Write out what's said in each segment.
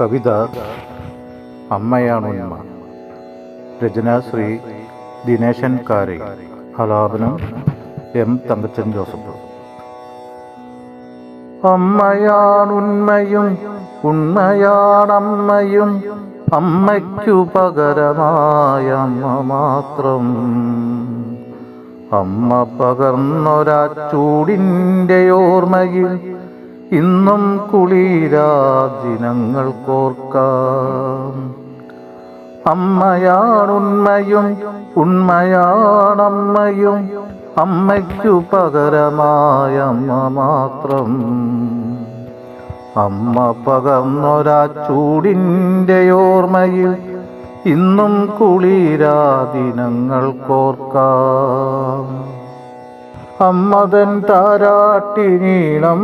കവിത അമ്മയാണുണ്മ രചന ശ്രീ ദിനേശൻ കാരെ. ഹലാപനം എം തങ്കച്ചൻ ജോസഫ്. അമ്മയാണുണ്മയും ഉണ്മയാണമ്മയും അമ്മയ്ക്കു പകരമായ അമ്മ മാത്രം. അമ്മ പകർന്നൊരാ ചൂടിന്റെ ഓർമ്മയിൽ ഇന്നും കുളിരാ ദിനങ്ങൾ കോർക്കാം അമ്മയാണുണ്മയും ഉണ്മയാണമ്മയും അമ്മയ്ക്കു പകരമായ അമ്മ മാത്രം. അമ്മ പകർന്നൊരാ ചൂടിന്റെ ഓർമ്മയിൽ ഇന്നും കുളിരാ ദിനങ്ങൾ കോർക്കാം നീളം താരാട്ടിനീളം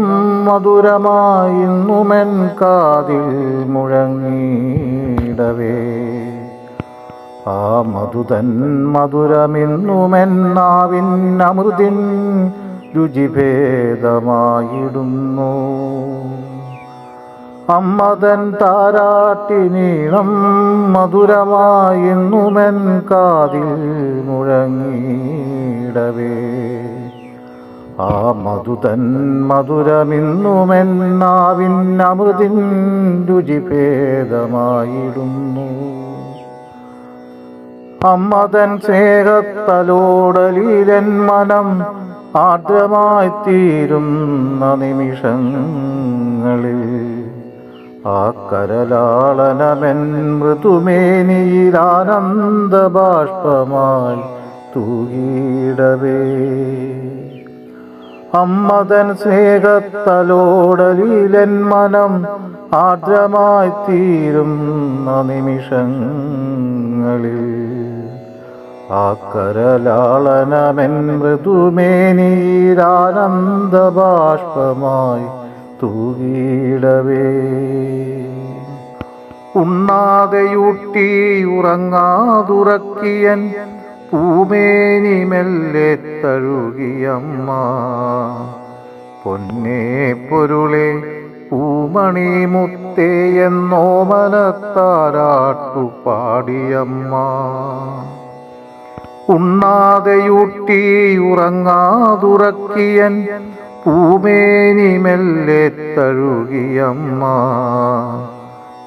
മധുരമായിന്നുമെൻ കാതിൽ മുഴങ്ങിയിടവേ ആ മധുതൻ മധുരമിന്നുമെൻ നാവിൻ അമൃതിൻ രുചിഭേദമായിടുന്നു. അമ്മതൻ താരാട്ടി നീളം മധുരമായിന്നുമെൻ കാതിൽ മുഴങ്ങിയിടവേ ആ മധുതൻ മധുരമിന്നുമെന്നാവിൻ അമൃതിൻ രുചിഭേദമായിടുന്നു അമ്മതൻ സ്നേഹത്തലോടലീലൻ മനം ആർദ്രമായി തീരുന്ന നിമിഷങ്ങളിൽ ആ കരലാളനമെൻ മൃദുമേനിയിൽ ആനന്ദ ബാഷ്പമായി തൂകിയിടവേ. അമ്മതൻ സ്നേഹത്തലോടലീലൻ മനം ആർദ്രമായി തീരുന്ന നിമിഷങ്ങളിൽ. ആ കരലാളനമെൻ മൃദുമേനീരാനന്ദ ബാഷ്പമായി തൂകിയിടവേ ഉണ്ണാതെയൂട്ടി ഉറങ്ങാതുറക്കിയൻ പൂമേനി മെല്ലെ തഴുകിയമ്മ. പൊന്നേ പൊരുളെ പൂമണി മുത്തേ എന്നോമനത്താരാട്ടു പാടിയമ്മ ഉണ്ണാതെയൂട്ടി ഉറങ്ങാതുറക്കിയൻ പൂമേനി മെല്ലെ തഴുകിയമ്മ.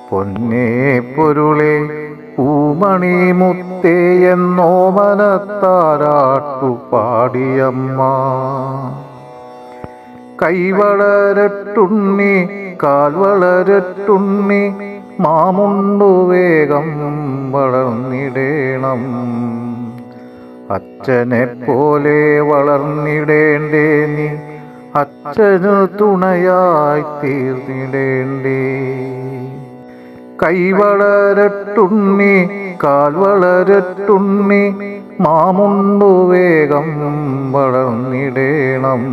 പൊന്നേ പൊരുളെ പൂമണി മുത്തേ എന്നോമനത്താരാട്ടു പാടിയമ്മ. കൈവളരട്ടുണ്ണി കാൽവളരട്ടുണ്ണി മാമുണ്ടു വേഗം വളർന്നിടേണം. അച്ഛനെ പോലെ വളർന്നിടേണ്ടേ നീ അച്ഛനു തുണയായി തീർന്നിടേണ്ടേ. കൈവളരട്ടുണ്ണി കാൽവളരട്ടുണ്ണി മാമുണ്ടു വേഗം വളർന്നിടേണം.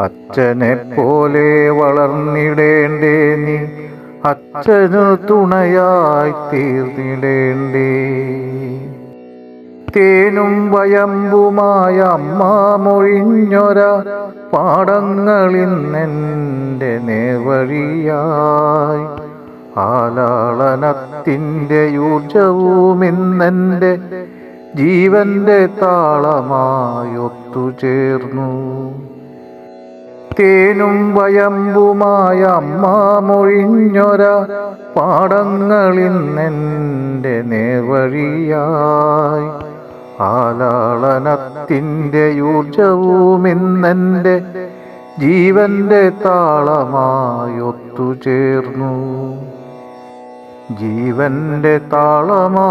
അച്ഛനെ പോലെ വളർന്നിടേണ്ടേ നീ അച്ഛനു തുണയായി തീർന്നിടേണ്ടേ. തേനും വയമ്പുമായ അമ്മ മൊഴിഞ്ഞൊര പാടങ്ങളിന്നെന്റെ നേർവഴിയായി. ആലാളനത്തിന്റെ ഊർജവുമിന്നെന്റെ ജീവന്റെ താളമായൊത്തുചേർന്നു തേനും വയമ്പുമായ അമ്മ മൊഴിഞ്ഞൊര പാടങ്ങളിന്നെന്റെ നേർവഴിയായി. ആലാളനത്തിന്റെ ഊർജവുമിന്നെന്റെ ജീവന്റെ താളമായൊത്തുചേർന്നു ജീവന്റെ താളമായൊത്തുചേർന്നു